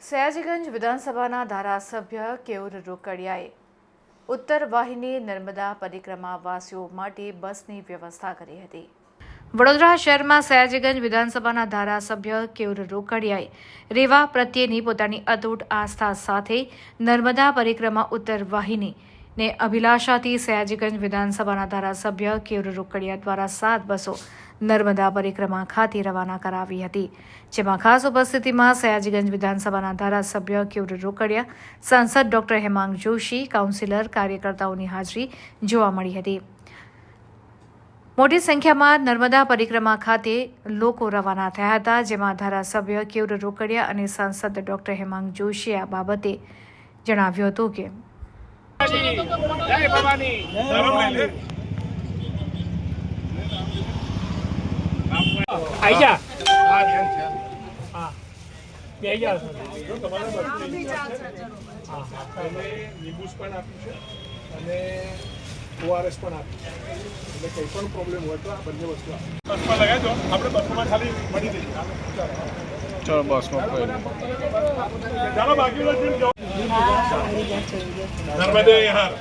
સયાજીગંજ વિધાનસભાના ધારાસભ્ય કેયુર રોકડિયાએ ઉત્તર વાહિની નર્મદા પરિક્રમા વાસીઓ માટે બસની વ્યવસ્થા કરી હતી. વડોદરા શહેરમાં સયાજીગંજ વિધાનસભાના ધારાસભ્ય કેયુર રોકડિયાએ રેવા પ્રત્યેની પોતાની અતૂટ આસ્થા સાથે નર્મદા પરિક્રમા ઉત્તર વાહિની ને અભિલાષાથી સયાજીગંજ વિધાનસભાના ધારાસભ્ય કેયુર રોકડિયા દ્વારા સાત બસો નર્મદા પરિક્રમા ખાતે રવાના કરાવી હતી, જેમાં ખાસ ઉપસ્થિતિમાં સયાજીગંજ વિધાનસભાના ધારાસભ્ય ક્યુર રોકડિયા, સાંસદ ડોક્ટર હેમાંગ જોશી, કાઉન્સિલર કાર્યકર્તાઓની હાજરી જોવા મળી હતી. મોટી સંખ્યામાં નર્મદા પરિક્રમા ખાતે લોકો રવાના થયા હતા, જેમાં ધારાસભ્ય કેવર રોકડિયા અને સાંસદ ડોક્ટર હેમાંગ જોશીએ આ બાબતે જણાવ્યું હતું કે આઈ જા. હા બે જા. જો તમારા બધી હા લીંબુસ પણ આપ્યું છે. અને ઓઆરએસ પણ આપ્યું એટલે કંઈ પણ પ્રોબ્લેમ હોય તો આ બંને વસ્તુ આપી બસમાં લગાવી દો. આપણે બસમાં ખાલી મળી જઈએ. ચલો બસમાં ચાલો બાકી નર્મદે યાર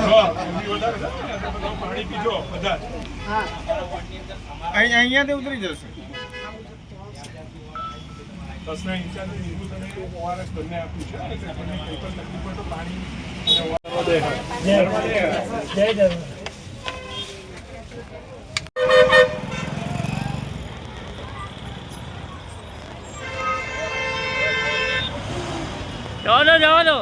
જો, ઠંડી વધારે છે ને, તો બધા પાણી પીજો બધા. અહીંયાથી ઉતરી જશે દસના ઇન્ચાર્જ લીંબુ અને ઓઆરએસ બંને આપ્યું છે અને તમને કંઈ પણ તકલીફ હોય તો પાણી અને નર્મદે યાર. નર્મદે યાર. જય જય જવા દો જવા દો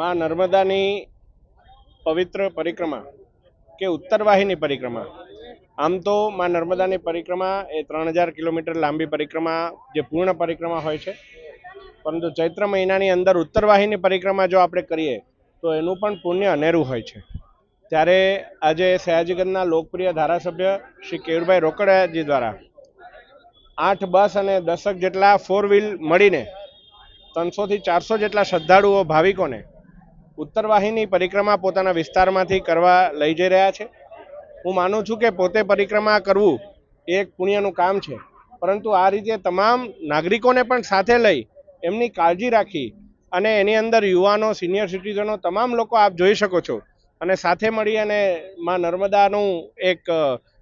માં નર્મદાની પવિત્ર પરિક્રમા કે ઉત્તર વાહિની પરિક્રમા? આમ તો માં નર્મદાની પરિક્રમા એ ત્રણ હજાર કિલોમીટર લાંબી પરિક્રમા જે પૂર્ણ પરિક્રમા હોય છે. પરંતુ ચૈત્ર મહિનાની અંદર ઉત્તર વાહિની પરિક્રમા જો આપણે કરીએ, તો એનું પણ પુણ્ય અનેરું હોય છે. ત્યારે આજે સયાજીગંજના લોકપ્રિય ધારાસભ્ય શ્રી કેયુરભાઈ રોકડિયાજી દ્વારા આઠ બસ અને દસક જેટલા ફોર વ્હીલ મળીને ત્રણસોથી ચારસો જેટલા શ્રદ્ધાળુઓ, ભાવિકોને ઉત્તર વાહિની પરિક્રમા પોતાના વિસ્તારમાંથી કરવા લઈ જઈ રહ્યા છે. હું માનું છું કે પોતે પરિક્રમા કરવું એ એક પુણ્યનું કામ છે. પરંતુ આ રીતે તમામ નાગરિકોને પણ સાથે લઈ એમની કાળજી રાખી અને એની અંદર યુવાનો, સિનિયર સિટીઝનો, તમામ લોકો આપ જોઈ શકો છો. અને સાથે મળી અને માં નર્મદાનું એક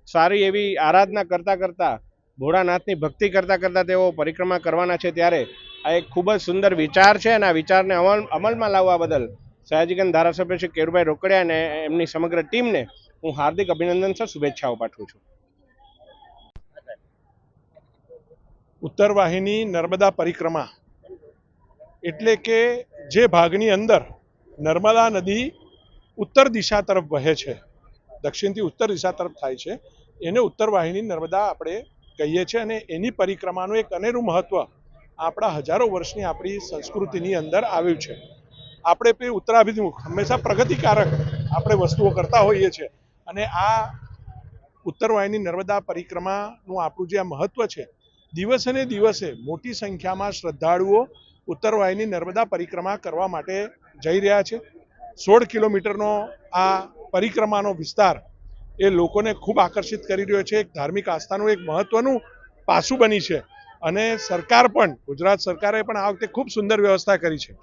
સારી એવી આરાધના કરતાં કરતાં, ભોળાનાથની ભક્તિ કરતાં કરતાં તેઓ પરિક્રમા કરવાના છે ત્યારે આ એક ખૂબ જ સુંદર વિચાર છે અને આ વિચારને અમલ, અમલમાં લાવવા બદલ સયાજીગંજ ધારાસભ્ય શ્રી કેરુભાઈ રોકડિયા અને એમની સમગ્ર ટીમને હું હાર્દિક અભિનંદન સર, શુભેચ્છાઓ પાઠવું છું. ઉત્તર વાહિની નર્મદા પરિક્રમા એટલે કે જે ભાગની અંદર નર્મદા નદી ઉત્તર દિશા તરફ વહે છે, દક્ષિણથી ઉત્તર દિશા તરફ થાય છે, એને ઉત્તર વાહિની નર્મદા આપણે કહીએ છીએ અને એની પરિક્રમાનું એક અનેરું મહત્વ આપણા હજારો વર્ષની આપણી સંસ્કૃતિની અંદર આવ્યું છે. આપણે તે ઉત્તરાભિમુખ હંમેશા પ્રગતિકારક આપણે વસ્તુઓ કરતા હોઈએ છીએ. અને આ ઉત્તર વાહિની નર્મદા પરિક્રમાનું આપણું જે આ મહત્વ છે, દિવસે દિવસે મોટી સંખ્યામાં શ્રદ્ધાળુઓ ઉત્તર વાહિની નર્મદા પરિક્રમા કરવા માટે જઈ રહ્યા છે. સોળ કિલોમીટરનો આ પરિક્રમાનો વિસ્તાર એ લોકોને ખૂબ આકર્ષિત કરી રહ્યો છે. એક ધાર્મિક આસ્થાનું એક મહત્વનું પાસું બની છે. અને સરકાર પણ, ગુજરાત સરકારે પણ આ વખતે ખૂબ સુંદર વ્યવસ્થા કરી છે.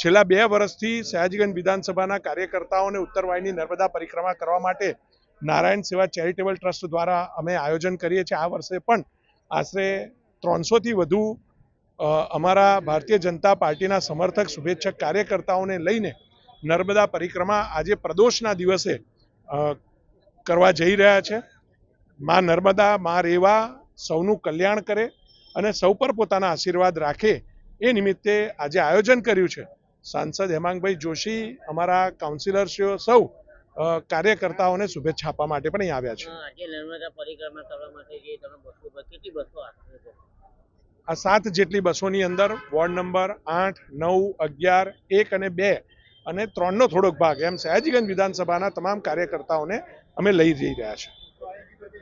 છેલ્લા બે વર્ષથી સયાજીગંજ વિધાનસભાના કાર્યકર્તાઓને ઉત્તર વાહિની નર્મદા પરિક્રમા કરવા માટે નારાયણ સેવા ચેરિટેબલ ટ્રસ્ટ દ્વારા અમે આયોજન કરીએ છીએ. આ વર્ષે પણ આશરે ત્રણસોથી વધુ અમારા ભારતીય જનતા પાર્ટીના સમર્થક, શુભેચ્છક કાર્યકર્તાઓને લઈને નર્મદા પરિક્રમા આજે પ્રદોષના દિવસે કરવા જઈ રહ્યા છે. માં નર્મદા, મા રેવા સૌનું કલ્યાણ કરે અને સૌ પર પોતાના આશીર્વાદ રાખે એ નિમિત્તે આજે આયોજન કર્યું છે. સાંસદ હેમાંગભાઈ જોશી અમારા કાઉન્સિલરશ્રીઓ સૌ કાર્યકર્તાઓને શુભેચ્છા આપવા માટે પણ અહીંયા આવ્યા છે. આ સાત જેટલી બસોની અંદર વોર્ડ નંબર આઠ નવ અગિયાર એક અને બે અને ત્રણનો થોડોક ભાગ એમ સયાજીગંજ વિધાનસભાના તમામ કાર્યકર્તાઓને અમે લઈ જઈ રહ્યા છે